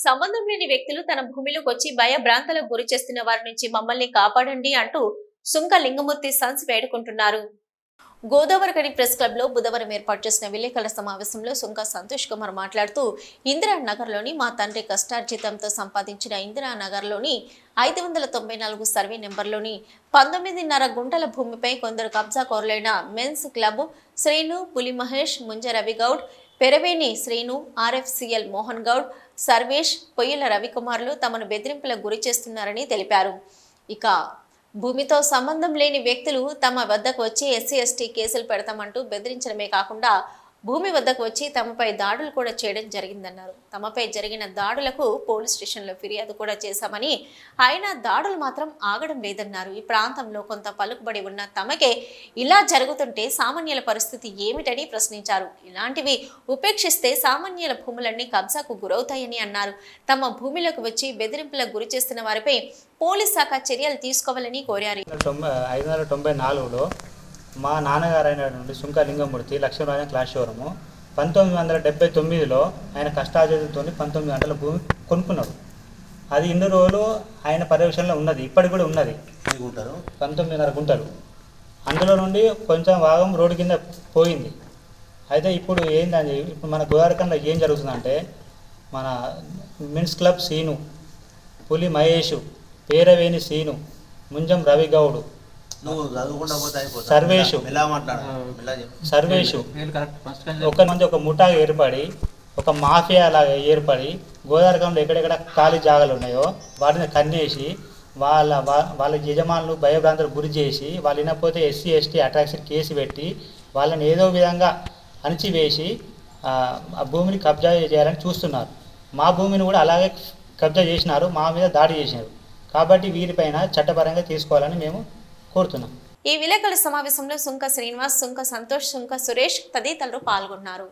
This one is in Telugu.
సంబంధం లేని వ్యక్తులు తన భూమిలోకి వచ్చి భయభ్రాంతలకు గురి చేస్తున్న వారి నుంచి మమ్మల్ని కాపాడండి అంటూ సుంక లింగమూర్తి సన్స్ వేడుకుంటున్నారు. గోదావరికని ప్రెస్ క్లబ్లో బుధవారం ఏర్పాటు చేసిన విలేకరుల సమావేశంలో సుంక సంతోష్ కుమార్ మాట్లాడుతూ ఇందిరా నగర్లోని మా తండ్రి కష్టార్జితంతో సంపాదించిన ఇందిరా నగర్లోని ఐదు వందల తొంభై నాలుగు సర్వే నెంబర్లోని పంతొమ్మిదిన్నర గుంటల భూమిపై కొందరు కబ్జా కోరలైన men's club Srinu Puli Mahesh Munja Ravigoud Peraveni Srinu RFCL Mohan Goud Sarvesh Poyyila రవికుమార్లు తమను బెదిరింపులకు గురి చేస్తున్నారని తెలిపారు. ఇక భూమితో సంబంధం లేని వ్యక్తులు తమ వద్దకు వచ్చి ఎస్సీ ఎస్టీ కేసులు పెడతామంటూ బెదిరించడమే కాకుండా భూమి వద్దకు వచ్చి తమపై దాడులు కూడా చేయడం జరిగిందన్నారు. తమపై జరిగిన దాడులకు పోలీస్ స్టేషన్లో ఫిర్యాదు కూడా చేశామని అయినా దాడులు మాత్రం ఆగడం లేదన్నారు. ఈ ప్రాంతంలో కొంత పలుకుబడి ఉన్న తమకే ఇలా జరుగుతుంటే సామాన్యుల పరిస్థితి ఏమిటని ప్రశ్నించారు. ఇలాంటివి ఉపేక్షిస్తే సామాన్యుల భూములన్నీ కబ్జాకు గురవుతాయని అన్నారు. తమ భూమిలోకి వచ్చి బెదిరింపులకు గురి చేస్తున్న వారిపై పోలీస్ శాఖ చర్యలు తీసుకోవాలని కోరారు. తొంభై ఐదు వందల తొంభై నాలుగులో మా నాన్నగారు అయినటువంటి సుంక లింగమూర్తి లక్ష్మీనారాయణ క్లాస్ షోరూము పంతొమ్మిది వందల డెబ్బై తొమ్మిదిలో ఆయన కష్టార్జితంతో పంతొమ్మిది గంటల భూమి కొనుక్కున్నారు అది ఇన్ని రోజులు ఆయన పర్యవేక్షణలో ఉన్నది ఇప్పటికి కూడా ఉన్నది. పంతొమ్మిదిన్నర గుంటలు. అందులో నుండి కొంచెం భాగం రోడ్డు కింద పోయింది. అయితే ఇప్పుడు ఏంటని ఇప్పుడు మన గోదావరికంలో ఏం జరుగుతుందంటే మన మిన్స్ క్లబ్ సీను పులి మహేష్ పేరవేణి సీను ముంజం రవి గౌడు నువ్వు చదువుకుండా పోతే అయిపోతా సర్వేషు. మాట్లాడు. చెప్పు. సర్వేషు. ఒక మంది ఒక ముఠాగా ఏర్పడి ఒక మాఫియా లాగా ఏర్పడి గోదావరికంలో ఎక్కడెక్కడ ఖాళీ జాగాలు ఉన్నాయో వాటిని కన్నేసి వాళ్ళ వాళ్ళ యజమానులు భయభ్రాంతులకు గురి చేసి వాళ్ళు వినకపోతే ఎస్సీ ఎస్టీ అట్రాక్షన్ కేసు పెట్టి వాళ్ళని ఏదో విధంగా అణిచివేసి ఆ, ఆ భూమిని కబ్జా చేయాలని చూస్తున్నారు. మా భూమిని కూడా అలాగే కబ్జా చేసినారు మా మీద దాడి చేసినారు. కాబట్టి వీరిపైన చట్టపరంగా తీసుకోవాలని మేము కోరుతున్నాం. ఈ విలేకరుల సమావేశంలో సుంక శ్రీనివాస్ సుంక సంతోష్ సుంక సురేష్ తదితరులు పాల్గొన్నారు.